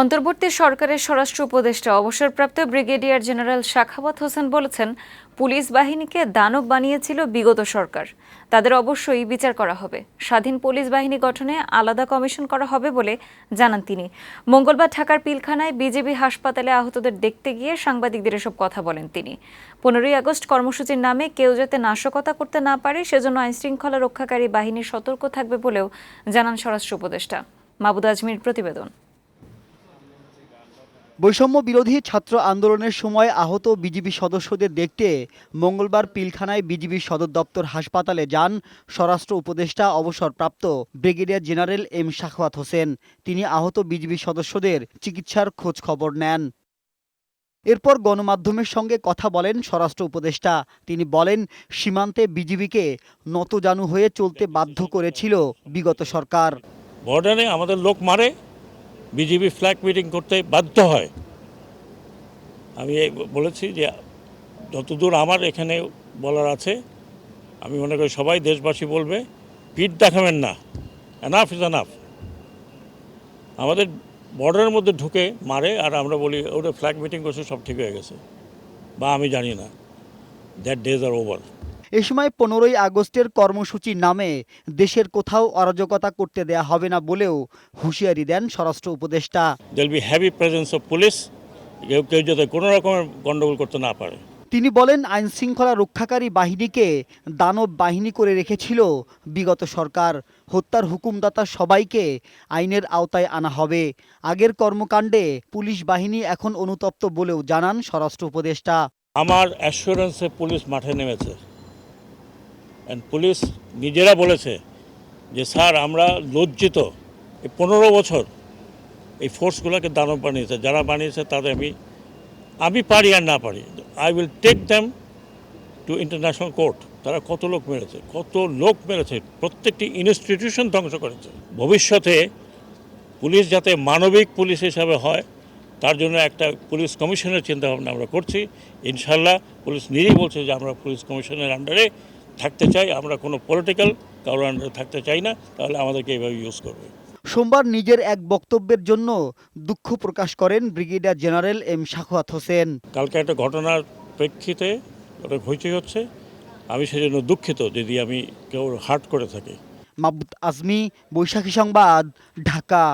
অন্তর্বর্তী সরকারের স্বরাষ্ট্র উপদেষ্টা, অবসরপ্রাপ্ত ব্রিগেডিয়ার জেনারেল শাখাওয়াত হোসেন বলেছেন, পুলিশ বাহিনীকে দানব বানিয়েছিল বিগত সরকার। তাদের অবশ্যই বিচার করা হবে। স্বাধীন পুলিশ বাহিনী গঠনে আলাদা কমিশন করা হবে বলে জানান তিনি। মঙ্গলবার ঢাকার পিলখানায় বিজেপি হাসপাতালে আহতদের দেখতে গিয়ে সাংবাদিকদের এসব কথা বলেন তিনি। পনেরোই আগস্ট কর্মসূচির নামে কেউ যাতে নাশকতা করতে না পারে, সেজন্য আইনশৃঙ্খলা রক্ষাকারী বাহিনী সতর্ক থাকবে বলেও জানান স্বরাষ্ট্র উপদেষ্টা। মাবুদ আজমির প্রতিবেদন। বৈষম্য বিরোধী ছাত্র আন্দোলনের সময় আহত বিজিবি সদস্যদের দেখতে মঙ্গলবার পিলখানায় বিজিবি সদর দপ্তর হাসপাতালে যান স্বরাষ্ট্র উপদেষ্টা অবসরপ্রাপ্ত brigadier general M Sakhawat Hossain. তিনি আহত বিজিবি সদস্যদের চিকিৎসার খোঁজ খবর নেন। এরপর গণমাধ্যমের সঙ্গে কথা বলেন স্বরাষ্ট্র উপদেষ্টা। তিনি বলেন, সীমান্তে বিজিবিকে নতজানু হয়ে চলতে বাধ্য করেছিল বিগত সরকার। বর্ডারে আমাদের লোক মারে বিজিবি ফ্ল্যাগ মিটিং করতে বাধ্য হয়। আমি বলেছি যে, যতদূর আমার এখানে বলার আছে, আমি মনে করি সবাই দেশবাসী বলবে, পিঠ দেখাবেন না। এনাফ ইজ এনাফ আমাদের বর্ডারের মধ্যে ঢুকে মারে আর আমরা বলি ওটা ফ্ল্যাগ মিটিং করছে, সব ঠিক হয়ে গেছে। বা আমি জানি না। দ্যাট ডেজ আর ওভার এ সময় পনেরোই আগস্টের কর্মসূচির নামে দেশের কোথাও অরাজকতা করতে দেয়া হবে না বলেও হুঁশিয়ারি দেন স্বরাষ্ট্র উপদেষ্টা। হ্যাভি প্রেজেন্স অফ পুলিশ কেউ কেউ যাতে কোনো রকমের গণ্ডগোল করতে না পারে। তিনি বলেন আইন শৃঙ্খলা রক্ষাকারী বাহিনীকে দানব বাহিনী করে রেখেছিল বিগত সরকার। হত্যার হুকুমদাতা সবাইকে আইনের আওতায় আনা হবে। আগের কর্মকাণ্ডে পুলিশ বাহিনী এখন অনুতপ্ত বলেও জানান স্বরাষ্ট্র উপদেষ্টা। আমার অ্যাসুরেন্সে পুলিশ মাঠে নেমেছে। অ্যান্ড পুলিশ নিজেরা বলেছে যে, স্যার, আমরা লজ্জিত। এই পনেরো বছর এই ফোর্সগুলোকে দানব বানিয়েছে। যারা বানিয়েছে তাদের আমি আমি পারি আর না পারি। I will take them to international court তারা কত লোক মেরেছে? কত লোক মেরেছে? প্রত্যেকটি ইনস্টিটিউশন ধ্বংস করেছে। ভবিষ্যতে পুলিশ যাতে মানবিক পুলিশ হিসাবে হয়, তার জন্য একটা পুলিশ কমিশনের চিন্তা ভাবনা আমরা করছি। ইনশাল্লাহ পুলিশ নিজেই বলছে যে, আমরা পুলিশ কমিশনের আন্ডারে থাকতে চাই আমরা কোনো পলিটিক্যাল আন্ডারে থাকতে চাই না তাহলে আমাদেরকে এইভাবে ইউজ করবে। সোমবার নিজের এক বক্তব্যের জন্য দুঃখ প্রকাশ করেন brigadier general M Sakhawat Hossain. কালকে একটা ঘটনার প্রেক্ষিতে ওটা হইচই হচ্ছে আমি সেজন্য দুঃখিত যদি আমি কেউ হার্ট করে থাকি। মাবুত আজমি বৈশাখী সংবাদ ঢাকা।